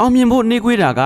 အောင်မြင်ဖို့နှေးကွေးတာက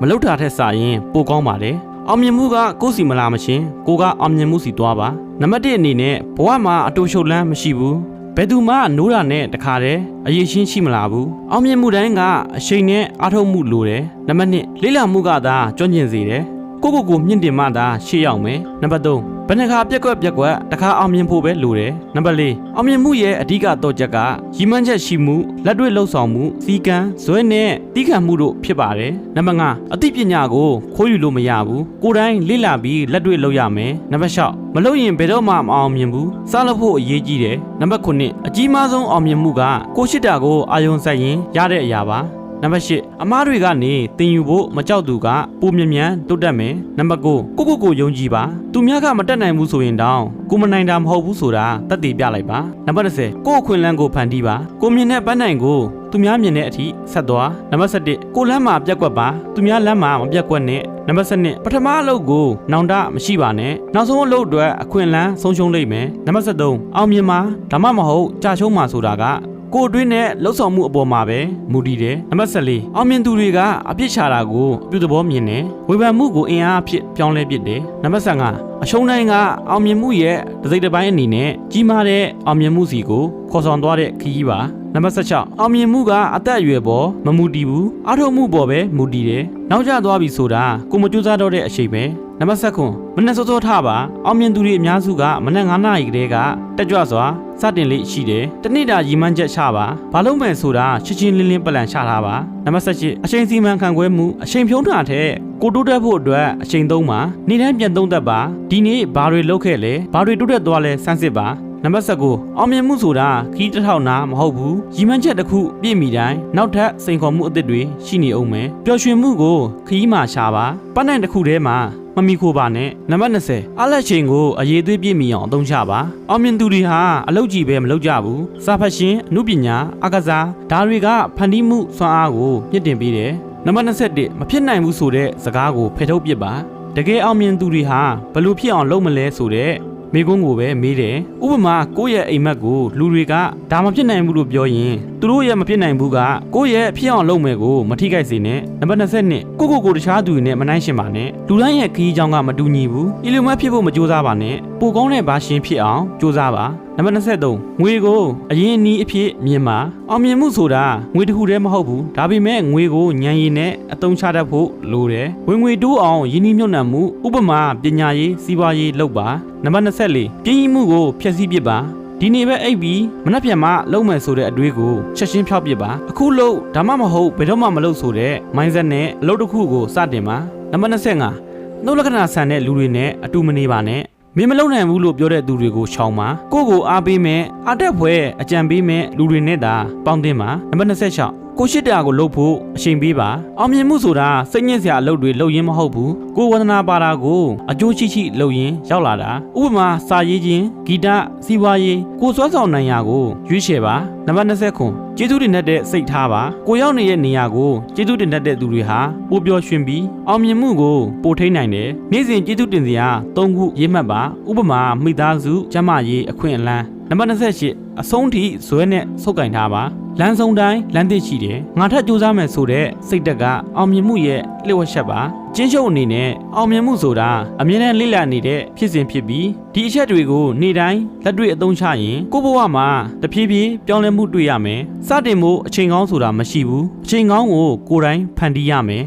မလောက်တာထက်စာရင်ပိုကောင်းပါတယ်အောင်မြင်မှုကကိုယ်စီမလာမရှင်ကိုကအောင်မြင်မှုစီသွားပါနံပါတ်1အနေနဲ့ဘဝမှာအတူရှုပ်လန်းမရှိဘူးဘယ်သူမှနိုးတာနဲ့တခါတည်းအရေးရှင်းရှိမလာဘူးအောင်မြင်မှုတိုင်းကအချိန်နဲ့အားထုတ်မှုလိုတယ်နံပါတ်2လေးလာမှုကသာကျွမ်းကျင်စေတယ် ကိုကိုကိုမြင့်တင်မှသာရှေ့ရောက်မယ်နံပါတ်3ဘယ်နှခါပြက်ကွက်ပြက်ကွက်တခါအောင်မြင်ဖို့ပဲလိုတယ်နံပါတ်4အောင်မြင်မှုရဲ့အဓိကတော့ချက်ကရည်မှန်းချက်ရှိမှုလက်တွေ့လှုပ်ဆောင်မှုစီကံဇွဲနဲ့တီးခံမှုတို့ဖြစ်ပါတယ်နံပါတ်5အသိပညာကိုခိုးယူလို့မရဘူးကိုယ်တိုင်လေ့လာပြီးလက်တွေ့လုပ်ရမယ်နံပါတ်6မလုပ်ရင်ဘယ်တော့မှမအောင်မြင်ဘူးစားလို့ဖို့အရေးကြီးတယ်နံပါတ်9အကြီးမားဆုံးအောင်မြင်မှုကကိုရှိတာကိုအာယုံစိုက်ရင်ရတဲ့အရာပါ နံပါတ်၈အမားတွေကနေတင်ယူဖို့မကြောက်သူကပုံမြ мян တိုးတက်မယ်နံပါတ်9ကိုကိုကိုယုံကြည်ပါသူများကမတက်နိုင်ဘူးဆိုရင်တောင်းကိုမနိုင်တာမဟုတ်ဘူးဆိုတာတက်တည်ပြလိုက်ပါနံပါတ်10ကို့အခွင့်အလန်းကိုဖန်တီးပါကိုမြင်တဲ့ပန်းနိုင်ကိုသူများမြင်တဲ့အထိဆက်သွားနံပါတ်7ကိုလမ်းမှာပြက်ကွက်ပါသူများလမ်းမှာမပြက်ကွက်နဲ့နံပါတ်7ပထမအလုပ်ကိုနောင်တမရှိပါနဲ့နောက်ဆုံးအလုပ်အတွက်အခွင့်အလန်းဆုံးရှုံးလိမ့်မယ်နံပါတ်73အောင်မြင်မှာဒါမှမဟုတ်ကြာရှုံးမှာဆိုတာက ကိုယ်အတွင်းနဲ့လှုပ်ဆောင်မှုအပေါ်မှာပဲမူတည်တယ်။နံပါတ်14အောင်မြင်သူတွေကအပြစ်ချတာကိုအပြုသဘောမြင်တယ်။ဝေဖန်မှုကိုအင်အားအဖြစ်ပြောင်းလဲပစ်တယ်။နံပါတ်15အရှုံးတိုင်းကအောင်မြင်မှုရဲ့တစ်စိတ်တစ်ပိုင်းအနေနဲ့ကြီးမားတဲ့အောင်မြင်မှုစီကိုခေါ်ဆောင်သွားတဲ့ခရီးပါ။နံပါတ်16အောင်မြင်မှုကအသက်အရွယ်ပေါ်မမူတည်ဘူး။အားထုတ်မှုပေါ်ပဲမူတည်တယ်။နောက်ကျသွားပြီဆိုတာကိုမကြိုးစားတော့တဲ့အချိန်ပဲ။ နံပါတ်19မနက်စောစောထပါအောင်မြင်သူတွေအများစုကမနက်9နာရီကတည်းကတက်ကြွစွာစတင်လေးရှိတယ်။တနေ့တာရီမှန်းချက်ချပါဘာလို့မယ်ဆိုတာရှင်းရှင်းလင်းလင်းပလန်ချထားပါနံပါတ်18အချိန်စီမံခန့်ခွဲမှုအချိန်ဖြုံးတာထက်ကိုတိုးတက်ဖို့အတွက်အချိန်သုံးပါနေ့တိုင်းပြန်သုံးသက်ပါဒီနေ့ဘာတွေလုပ်ခဲ့လဲဘာတွေတိုးတက်သွားလဲစမ်းစစ်ပါနံပါတ်19အောင်မြင်မှုဆိုတာခီးတစ်ထောင်နာမဟုတ်ဘူးရီမှန်းချက်တစ်ခုပြည့်မီတိုင်းနောက်ထပ်စိန်ခေါ်မှုအသစ်တွေရှိနေအောင်မယ်ပျော်ရွှင်မှုကိုခီးမှရှာပါပန်းနိုင်တစ်ခုထဲမှာ မမီခိုပါနဲ့နံပါတ်20အလက်ချိန်ကိုအရေးသွေးပြည့်မီအောင်အသုံးချပါအောင်မြင်သူတွေဟာအလုပ်ကြီးပဲမလုပ်ကြဘူးစာဖတ်ရှင်အမှုပညာအကစားဒါတွေကဖန်တီးမှုစွမ်းအားကိုမြင့်တင်ပေးတယ်နံပါတ်21မဖြစ်နိုင်ဘူးဆိုတဲ့စကားကိုဖယ်ထုတ်ပစ်ပါတကယ်အောင်မြင်သူတွေဟာဘယ်လိုဖြစ်အောင်လုပ်မလဲဆိုတဲ့မိကုန်းကိုပဲမေးတယ်ဥပမာကိုယ့်ရဲ့အိမ်မက်ကိုလူတွေကဒါမဖြစ်နိုင်ဘူးလို့ပြောရင်သူတို့ရဲ့မဖြစ်နိုင်ဘူးကကိုယ့်ရဲ့ဖြစ်အောင်လုပ်မယ်ကိုမထိခိုက်စေနဲ့နံပါတ်22ကိုကိုကိုတခြားသူတွေနဲ့မနှိုင်းရှင်ပါနဲ့လူတိုင်းရဲ့ခရီးကြောင်းကမတူညီဘူးအီလိုမတ်ဖြစ်ဖို့မကြိုးစားပါနဲ့ပိုကောင်းတဲ့ဘာရှင်ဖြစ်အောင်ကြိုးစားပါနံပါတ်23ငွေကိုအရင်အနည်းအဖြစ်မြင်ပါအောင်မြင်မှုဆိုတာငွေတစ်ခုတည်းမဟုတ်ဘူးဒါပေမဲ့ငွေကိုညံရည်နဲ့အသုံးချတတ်ဖို့လိုတယ်ဝင်ငွေတိုးအောင်ယင်းနှိမ့်မြုပ်နှံမှုဥပမာပညာရေးစီးပွားရေးလုပ်ပါနံပါတ်24ပြင်းကြီးမှုကိုဖျက်ဆီးပစ်ပါ ဒီနေ့ပဲအိပ်ပြီးမနှက်ပြန်မှလုံးမယ်ဆိုတဲ့အတွေးကိုချက်ချင်းဖျောက်ပစ်ပါအခုလို့ဒါမှမဟုတ်ဘယ်တော့မှမလုပ်ဆိုတဲ့ mindset နဲ့အလုပ်တစ်ခုကိုစတင်ပါနံပါတ်25နှုတ်လက္ခဏာဆန်တဲ့လူတွေနဲ့အတူမနေပါနဲ့မင်းမလုံနိုင်ဘူးလို့ပြောတဲ့သူတွေကိုရှောင်ပါကိုယ့်ကိုအားပေးမဲ့အတက်ဖွဲအကြံပေးမဲ့လူတွေနဲ့သာပေါင်းတင်ပါနံပါတ်26 ကိုရှိတာကိုလုပ်ဖို့အချိန်ပေးပါအောင်မြင်မှုဆိုတာစိတ်ညစ်စရာအလုပ်တွေလုပ်ရင်းမဟုတ်ဘူးကိုယ်ဝန္ဒနာပါတာကိုအကျိုးရှိရှိလုပ်ရင်းရောက်လာတာဥပမာစာရေးခြင်းဂီတစီးပွားရေးကိုယ်စွမ်းဆောင်နိုင်ရာကိုရွေးချယ်ပါနံပါတ်20ခုကျေးဇူးတင်တတ်တဲ့စိတ်ထားပါကိုရောက်နေတဲ့နေရာကိုကျေးဇူးတင်တတ်တဲ့သူတွေဟာပိုပျော်ရွှင်ပြီးအောင်မြင်မှုကိုပိုထိန်းနိုင်တယ်နေ့စဉ်ကျေးဇူးတင်စရာ၃ခုရေးမှတ်ပါဥပမာမိသားစုကျန်းမာရေးအခွင့်အလမ်း နံပါတ်28အဆုံးထိဇွဲနဲ့ဆုပ်ကင်ထားပါလမ်းဆုံးတိုင်းလမ်းသစ်ရှိတယ်ငါထပ်ကြိုးစားမယ်ဆိုတဲ့စိတ်တက်ကအောင်မြင်မှုရဲ့လျှို့ဝှက်ချက်ပါကျင်းချုပ်အနေနဲ့အောင်မြင်မှုဆိုတာအမြဲတမ်းလိမ့်လာနေတဲ့ဖြစ်စဉ်ဖြစ်ပြီးဒီအချက်တွေကိုနေ့တိုင်းလက်တွေ့အသုံးချရင်ကိုယ့်ဘဝမှာတဖြည်းဖြည်းပြောင်းလဲမှုတွေ့ရမယ်စတင်ဖို့အချိန်ကောင်းဆိုတာမရှိဘူးအချိန်ကောင်းကိုကိုယ်တိုင်ဖန်တီးရမယ်